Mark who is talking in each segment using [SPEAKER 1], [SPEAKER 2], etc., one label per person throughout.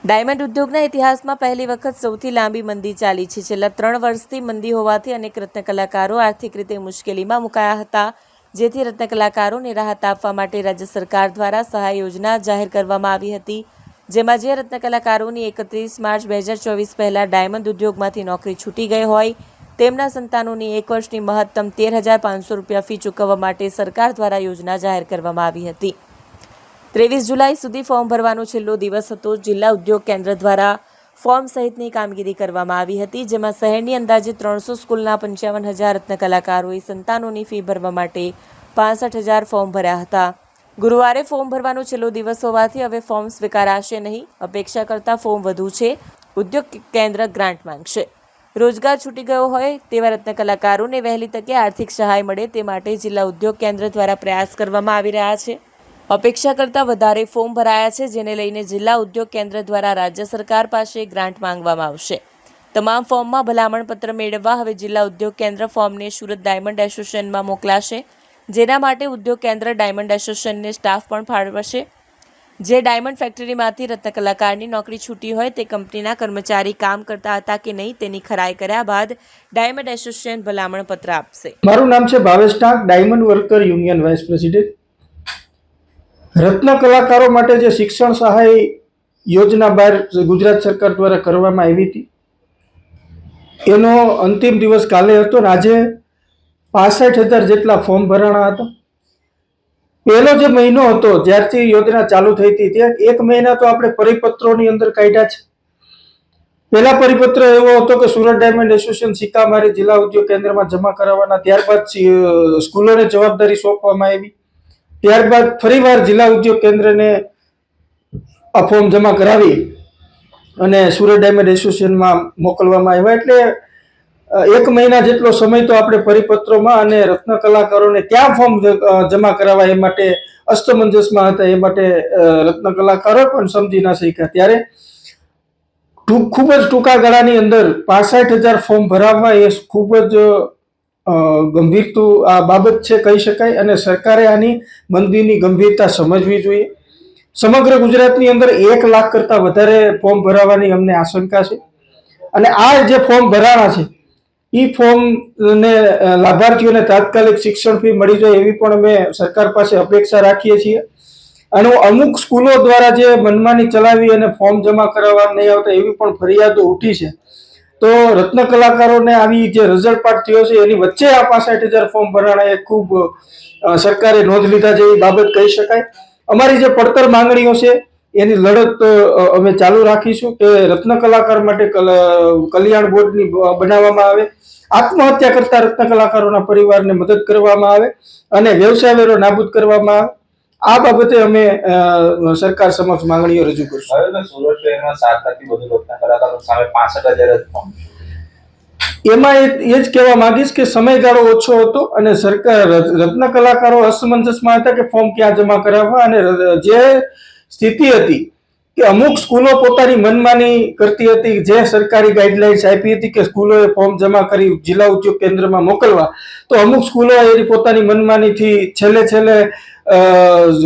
[SPEAKER 1] Diamond ઉદ્યોગના ઇતિહાસમાં પહેલી વખત સૌથી લાંબી મંદી ચાલી છે. છેલ્લા ત્રણ વર્ષથી મંદી હોવાથી અનેક રત્ન કલાકારો આર્થિક રીતે મુશ્કેલીમાં મુકાયા હતા, જેથી રત્ન કલાકારોને રાહત આપવા માટે રાજ્ય સરકાર દ્વારા સહાય યોજના જાહેર કરવામાં આવી હતી, જેમાં જે રત્નકલાકારોની એકત્રીસ માર્ચ બે હજાર ચોવીસ પહેલાં ડાયમંડ ઉદ્યોગમાંથી નોકરી છૂટી ગઈ હોય, તેમના સંતાનોની એક વર્ષની મહત્તમ તેર હજાર પાંચસો રૂપિયા ફી ચૂકવવા માટે સરકાર દ્વારા યોજના જાહેર કરવામાં આવી હતી. ત્રેવીસ જુલાઈ સુધી ફોર્મ ભરવાનો છેલ્લો દિવસ હતો. જિલ્લા ઉદ્યોગ કેન્દ્ર દ્વારા ફોર્મ સહિતની કામગીરી કરવામાં આવી હતી, જેમાં શહેરની અંદાજે ત્રણસો સ્કૂલના પંચાવન હજાર રત્ન કલાકારોએ સંતાનોની ફી ભરવા માટે પાસઠ હજાર ફોર્મ ભર્યા હતા. ગુરુવારે ફોર્મ ભરવાનો છેલ્લો દિવસ હોવાથી હવે ફોર્મ સ્વીકારાશે નહીં. અપેક્ષા કરતાં ફોર્મ વધુ છે. ઉદ્યોગ કેન્દ્ર ગ્રાન્ટ માંગશે. રોજગાર છૂટી ગયો હોય તેવા રત્ન કલાકારોને વહેલી તકે આર્થિક સહાય મળે તે માટે જિલ્લા ઉદ્યોગ કેન્દ્ર દ્વારા પ્રયાસ કરવામાં આવી રહ્યા છે. અપેક્ષા કરતાં વધારે ફોર્મ ભરાયા છે, જેને લઈને જિલ્લા ઉદ્યોગ કેન્દ્ર દ્વારા રાજ્ય સરકાર પાસે ગ્રાન્ટ માંગવામાં આવશે. તમામ ફોર્મમાં ભલામણ પત્ર મેળવવા હવે જિલ્લા ઉદ્યોગ કેન્દ્ર ફોર્મને સુરત ડાયમંડ એસોસિએશનમાં મોકલાશે, જેના માટે ઉદ્યોગ કેન્દ્ર ડાયમંડ એસોસિએશનને સ્ટાફ પણ ફાળવશે. જે ડાયમંડ ફેક્ટરીમાંથી રત્ન કલાકારની નોકરી છૂટી હોય તે કંપનીના કર્મચારી કામ કરતા હતા કે નહીં તેની ખરાઈ કર્યા બાદ ડાયમંડ એસોસિએશન ભલામણ પત્ર આપશે.
[SPEAKER 2] મારું નામ છે Bhavesh Tank diamond worker union vice president. રત્ન કલાકારો માટે જે શિક્ષણ સહાય યોજના બહાર ગુજરાત સરકાર દ્વારા કરવામાં આવી હતી, એનો અંતિમ દિવસ કાલે હતો ને આજે પાસઠ હજાર જેટલા ફોર્મ ભરાણા હતા. પહેલો જે મહિનો હતો, જ્યારથી યોજના ચાલુ થઈ હતી, ત્યાં એક મહિના તો આપણે પરિપત્રોની અંદર કાઢ્યા છે. પહેલા પરિપત્ર એવો હતો કે સુરત ડાયમંડ એસોસિએશન સિક્કામારી જિલ્લા ઉદ્યોગ કેન્દ્રમાં જમા કરાવવાના ત્યારબાદ સ્કૂલોને જવાબદારી સોંપવામાં આવી. ત્યારબાદ ફરીવાર જિલ્લા ઉદ્યોગ કેન્દ્રને આ ફોર્મ જમા કરાવી અને સુરત ડાયમંડ એસોસિએશનમાં મોકલવામાં આવ્યા. એટલે એક મહિના જેટલો સમય તો આપણે પરિપત્રોમાં અને રત્ન કલાકારોને ક્યાં ફોર્મ જમા કરાવવા એ માટે અસ્તમંજસમાં હતા, એ માટે રત્ન કલાકારો પણ સમજી ના શક્યા. ત્યારે ખૂબ જ ટૂંકા ગાળાની અંદર પાસઠ હજાર ફોર્મ ભરાવવા એ ખૂબ જ અ, ગંભીરતું આ બાબત છે કહી શકાય અને સરકારે આની મંદીની ગંભીરતા સમજવી જોઈએ. સમગ્ર ગુજરાતની અંદર એક લાખ કરતાં વધારે ફોર્મ ભરાવાની અમને આશંકા છે. અને આ જે ફોર્મ ભરાણા છે એ ફોર્મ ને લાભાર્થીઓને તાત્કાલિક શિક્ષણ ફી મળી જાય એવી પણ અમે સરકાર પાસે અપેક્ષા રાખીએ છીએ. અને અમુક સ્કૂલો દ્વારા જે મનમાની ચલાવી અને ફોર્મ જમા કરાવવા નહીં આવતા એવી પણ ફરિયાદો ઉઠી છે. તો રત્ન કલાકારોને આવી જે રિઝલ્ટ પાર્ટ થયો છે, એની વચ્ચે આ પાસઠ હજાર ફોર્મ ભરાણા એ ખૂબ સરકારે નોંધ લીધા જેવી બાબત કહી શકાય. અમારી જે પડતર માંગણીઓ છે, એની લડત અમે ચાલુ રાખીશું કે રત્ન કલાકાર માટે કલ- કલ્યાણ બોર્ડની બનાવવામાં આવે. આત્મહત્યા કરતા રત્ન કલાકારોના પરિવારને મદદ કરવામાં આવે અને વ્યવસાય વેરો નાબૂદ કરવામાં આવે. આ બાબતે અમે સરકાર સમક્ષ માંગણીઓ રજૂ કરશું.
[SPEAKER 3] સુરત શહેરમાં સાત લાખથી વધુ રત્ન કલાકારો સામે પાસઠ હજાર
[SPEAKER 2] એમાં એ એ જ કહેવા માંગીશ કે સમયગાળો ઓછો હતો અને સરકાર રત્ન કલાકારો અસમંજસમાં હતા કે ફોર્મ ક્યાં જમા કરાવવા અને જે સ્થિતિ હતી કે અમુક સ્કૂલો પોતાની મનમાની કરતી હતી, જે સરકારી ગાઈડલાઇન્સ આપી હતી કે સ્કૂલોએ ફોર્મ જમા કરી જિલ્લા ઉદ્યોગ કેન્દ્રમાં મોકલવા. તો અમુક સ્કૂલો એની પોતાની મનમાનીથી છેલ્લે છેલ્લે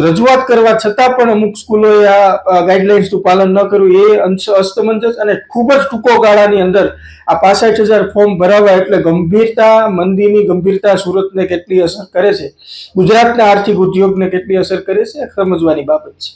[SPEAKER 2] રજૂઆત કરવા છતાં પણ અમુક સ્કૂલોએ આ ગાઈડલાઇન્સનું પાલન ન કર્યું. એ અંશ, અસ્તમંજસ અને ખૂબ જ ટૂંકો ગાળાની અંદર આ પાસઠ હજાર ફોર્મ ભરાવવા એટલે ગંભીરતા, મંદીની ગંભીરતા સુરતને કેટલી અસર કરે છે? ગુજરાતના આર્થિક ઉદ્યોગને કેટલી અસર કરે છે? સમજવાની બાબત છે.